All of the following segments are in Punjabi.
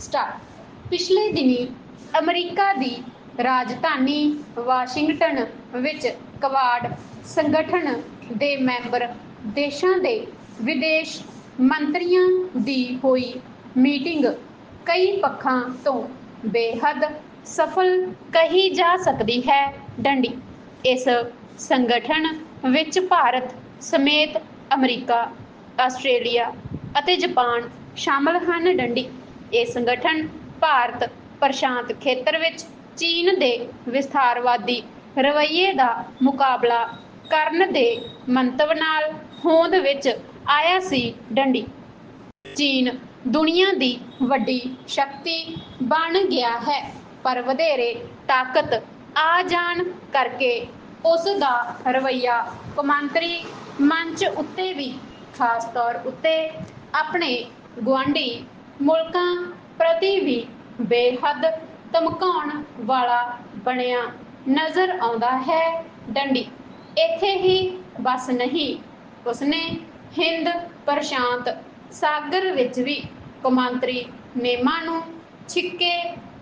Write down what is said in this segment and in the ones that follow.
ਸਟਾਰ। ਪਿਛਲੇ ਦਿਨੀ ਅਮਰੀਕਾ ਦੀ ਰਾਜਧਾਨੀ ਵਾਸ਼ਿੰਗਟਨ ਵਿੱਚ ਕਵਾਡ ਸੰਗਠਨ ਦੇ ਮੈਂਬਰ ਦੇਸ਼ਾਂ ਦੇ ਵਿਦੇਸ਼ ਮੰਤਰੀਆਂ ਦੀ ਹੋਈ ਮੀਟਿੰਗ ਕਈ ਪੱਖਾਂ ਤੋਂ ਬੇਹੱਦ ਸਫਲ ਕਹੀ ਜਾ ਸਕਦੀ ਹੈ ਡੰਡੀ। ਇਸ ਸੰਗਠਨ ਵਿੱਚ ਭਾਰਤ ਸਮੇਤ ਅਮਰੀਕਾ, ਆਸਟ੍ਰੇਲੀਆ ਅਤੇ ਜਾਪਾਨ ਸ਼ਾਮਲ ਹਨ ਡੰਡੀ। ਇਹ ਸੰਗਠਨ ਭਾਰਤ ਪ੍ਰਸ਼ਾਂਤ ਖੇਤਰ ਵਿੱਚ ਚੀਨ ਦੇ ਵਿਸਥਾਰਵਾਦੀ ਰਵੱਈਏ ਦਾ ਮੁਕਾਬਲਾ ਕਰਨ ਦੇ ਮੰਤਵ ਨਾਲ ਹੋਂਦ ਵਿੱਚ ਆਇਆ ਸੀ ਡੰਡੀ। ਚੀਨ ਦੁਨੀਆ ਦੀ ਵੱਡੀ ਸ਼ਕਤੀ ਬਣ ਗਿਆ ਹੈ, ਪਰ ਵਧੇਰੇ ਤਾਕਤ ਆ ਜਾਣ ਕਰਕੇ ਉਸ ਦਾ ਰਵੱਈਆ ਕੌਮਾਂਤਰੀ ਮੰਚ ਉੱਤੇ ਵੀ ਖਾਸ ਤੌਰ ਉੱਤੇ ਆਪਣੇ ਗੁਆਂਢੀ ਮੁਲਕਾਂ ਪ੍ਰਤੀ ਵੀ ਬੇਹੱਦ ਧਮਕਾਉਣ ਵਾਲਾ ਬਣਿਆ ਨਜ਼ਰ ਆਉਂਦਾ ਹੈ ਡੰਡੀ। ਇੱਥੇ ਹੀ ਬਸ ਨਹੀਂ, ਉਸਨੇ ਹਿੰਦ ਪ੍ਰਸ਼ਾਂਤ ਸਾਗਰ ਵਿੱਚ ਵੀ ਕੌਮਾਂਤਰੀ ਨਿਯਮਾਂ ਨੂੰ ਛਿੱਕੇ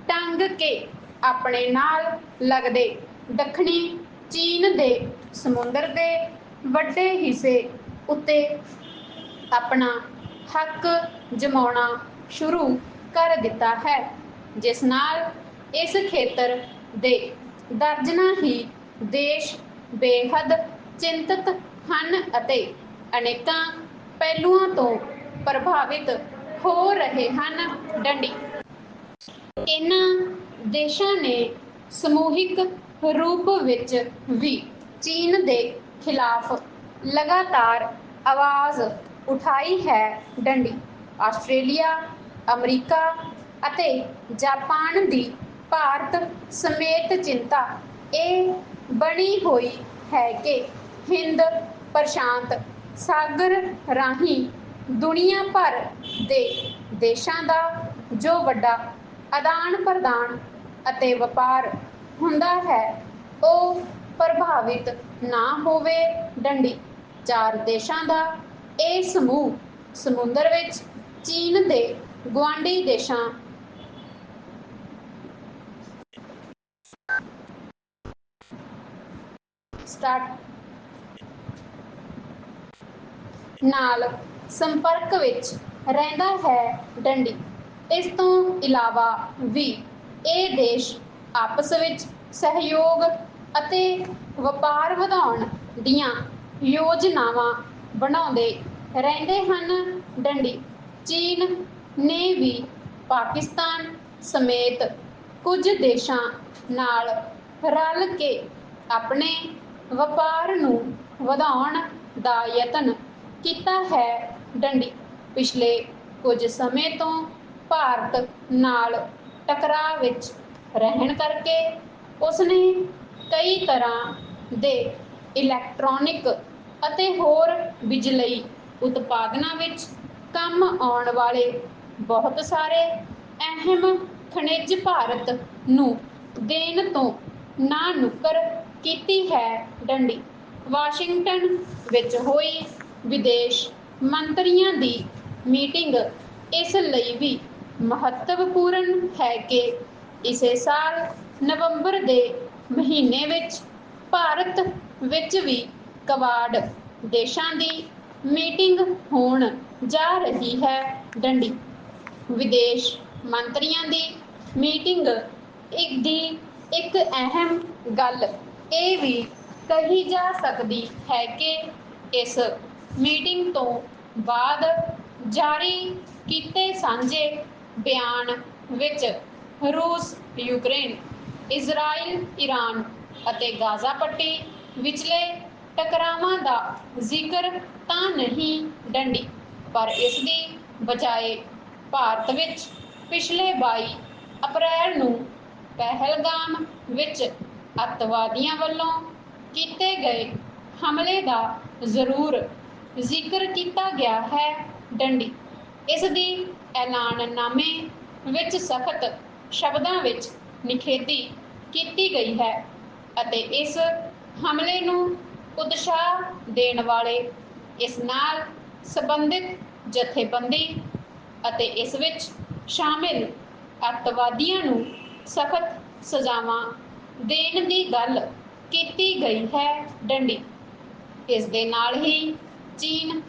ਟੰਗ ਕੇ ਆਪਣੇ ਨਾਲ ਲੱਗਦੇ ਦੱਖਣੀ ਚੀਨ ਦੇ ਸਮੁੰਦਰ ਦੇ ਵੱਡੇ ਹਿੱਸੇ ਉੱਤੇ ਆਪਣਾ ਹੱਕ ਜਮਾਉਣਾ ਸ਼ੁਰੂ ਕਰ ਦਿੱਤਾ ਹੈ, ਜਿਸ ਨਾਲ ਇਸ ਖੇਤਰ ਦੇ ਦਰਜਨਾਂ ਹੀ ਦੇਸ਼ ਬੇਹੱਦ ਚਿੰਤਤ ਹਨ ਅਤੇ ਅਨੇਕਾਂ ਪਹਿਲੂਆਂ ਤੋਂ ਪ੍ਰਭਾਵਿਤ ਹੋ ਰਹੇ ਹਨ। ਡੰਡੀ। ਇਹਨਾਂ ਦੇਸ਼ਾਂ ਨੇ ਸਮੂਹਿਕ ਰੂਪ ਵਿੱਚ ਵੀ ਚੀਨ ਦੇ ਖਿਲਾਫ ਲਗਾਤਾਰ ਆਵਾਜ਼ ਉਠਾਈ ਹੈ। ਡੰਡੀ। ਆਸਟ੍ਰੇਲੀਆ, ਅਮਰੀਕਾ ਅਤੇ ਜਾਪਾਨ ਦੀ ਭਾਰਤ ਸਮੇਤ ਚਿੰਤਾ ਇਹ ਬਣੀ ਹੋਈ ਹੈ ਕਿ ਹਿੰਦ ਪ੍ਰਸ਼ਾਂਤ ਸਾਗਰ ਰਾਹੀਂ ਦੁਨੀਆ ਭਰ ਦੇ ਦੇਸ਼ਾਂ ਦਾ ਜੋ ਵੱਡਾ ਆਦਾਨ ਪ੍ਰਦਾਨ ਅਤੇ ਵਪਾਰ ਹੁੰਦਾ ਹੈ, ਉਹ ਪ੍ਰਭਾਵਿਤ ਨਾ ਹੋਵੇ। ਡੰਡੀ ਚਾਰ ਦੇਸ਼ਾਂ ਦਾ ਇਹ ਸਮੂਹ ਸਮੁੰਦਰ ਵਿੱਚ ਚੀਨ ਦੇ ਗੁਆਂਢੀ ਦੇਸ਼ਾਂ। ਸਟਾਰਟ। ਨਾਲ ਸੰਪਰਕ ਵਿੱਚ ਰਹਿੰਦਾ ਹੈ ਡੰਡੀ। ਇਸ ਤੋਂ ਇਲਾਵਾ ਵੀ ਇਹ ਦੇਸ਼ ਆਪਸ ਵਿੱਚ ਸਹਿਯੋਗ ਅਤੇ ਵਪਾਰ ਵਧਾਉਣ ਦੀਆਂ ਯੋਜਨਾਵਾਂ ਬਣਾਉਂਦੇ ਰਹਿੰਦੇ ਹਨ ਡੰਡੀ। ਚੀਨ ਨੇ ਵੀ ਪਾਕਿਸਤਾਨ ਸਮੇਤ ਕੁਝ ਦੇਸ਼ਾਂ ਨਾਲ ਰਲ ਕੇ ਆਪਣੇ ਵਪਾਰ ਨੂੰ ਵਧਾਉਣ ਦਾ ਯਤਨ ਕੀਤਾ ਹੈ। ਡੰਡੀ, ਪਿਛਲੇ ਕੁਝ ਸਮੇਂ ਤੋਂ ਭਾਰਤ ਨਾਲ ਟਕਰਾਅ ਵਿੱਚ ਰਹਿਣ ਕਰਕੇ ਉਸਨੇ ਕਈ ਤਰ੍ਹਾਂ ਦੇ ਇਲੈਕਟ੍ਰੋਨਿਕ ਅਤੇ ਹੋਰ ਬਿਜਲਈ ਉਤਪਾਦਨਾਂ ਵਿੱਚ ਕੰਮ ਆਉਣ ਵਾਲੇ ਬਹੁਤ ਸਾਰੇ ਅਹਿਮ ਖਣਿਜ ਭਾਰਤ ਨੂੰ ਦੇਣ ਤੋਂ ਨਾ ਨੁੱਕਰ ਕੀਤੀ ਹੈ ਡੰਡੀ। ਵਾਸ਼ਿੰਗਟਨ ਵਿੱਚ ਹੋਈ ਵਿਦੇਸ਼ ਮੰਤਰੀਆਂ ਦੀ ਮੀਟਿੰਗ ਇਸ ਲਈ ਵੀ ਮਹੱਤਵਪੂਰਨ ਹੈ ਕਿ ਇਸੇ ਸਾਲ ਨਵੰਬਰ ਦੇ ਮਹੀਨੇ ਵਿੱਚ ਭਾਰਤ ਵਿੱਚ ਵੀ ਕਵਾਡ ਦੇਸ਼ਾਂ ਦੀ ਮੀਟਿੰਗ ਹੋਣ ਜਾ ਰਹੀ ਹੈ। ਡੰਡੀ, ਵਿਦੇਸ਼ ਮੰਤਰੀਆਂ ਦੀ ਮੀਟਿੰਗ। ਇੱਕ ਦੀ ਇੱਕ ਅਹਿਮ ਗੱਲ ਇਹ ਵੀ ਕਹੀ ਜਾ ਸਕਦੀ ਹੈ ਕਿ ਇਸ ਮੀਟਿੰਗ ਤੋਂ ਬਾਅਦ ਜਾਰੀ ਕੀਤੇ ਸਾਂਝੇ ਬਿਆਨ ਵਿੱਚ ਰੂਸ, ਯੂਕਰੇਨ, ਇਜ਼ਰਾਈਲ ਈਰਾਨ ਅਤੇ ਗਾਜ਼ਾ ਪੱਟੀ ਵਿਚਲੇ ਟਕਰਾਵਾਂ ਦਾ ਜ਼ਿਕਰ ਤਾਂ ਨਹੀਂ ਡੰਡੀ, ਪਰ ਇਸ ਦੀ ਬਜਾਏ ਭਾਰਤ ਵਿੱਚ ਪਿਛਲੇ 22 ਅਪ੍ਰੈਲ ਨੂੰ ਪਹਿਲਗਾਮ ਵਿੱਚ ਅੱਤਵਾਦੀਆਂ ਵੱਲੋਂ ਕੀਤੇ ਗਏ ਹਮਲੇ ਦਾ ਜ਼ਰੂਰ ਜ਼ਿਕਰ ਕੀਤਾ ਗਿਆ ਹੈ ਡੰਡੀ। ਇਸ ਦੀ ਐਲਾਨਨਾਮੇ ਵਿੱਚ ਸਖਤ ਸ਼ਬਦਾਂ ਵਿੱਚ ਨਿਖੇਧੀ ਕੀਤੀ ਗਈ ਹੈ ਅਤੇ ਇਸ ਹਮਲੇ ਨੂੰ ਉਤਸ਼ਾਹ ਦੇਣ ਵਾਲੇ ਇਸ ਨਾਲ ਸੰਬੰਧਿਤ ਜਥੇਬੰਦੀ ਅਤੇ ਇਸ ਵਿੱਚ ਸ਼ਾਮਿਲ ਅੱਤਵਾਦੀਆਂ ਨੂੰ ਸਖਤ ਸਜ਼ਾਵਾਂ ਦੇਣ ਦੀ ਗੱਲ ਕੀਤੀ ਗਈ ਹੈ ਡੰਡੀ। ਇਸ ਦੇ ਨਾਲ ਹੀ ਚੀਨ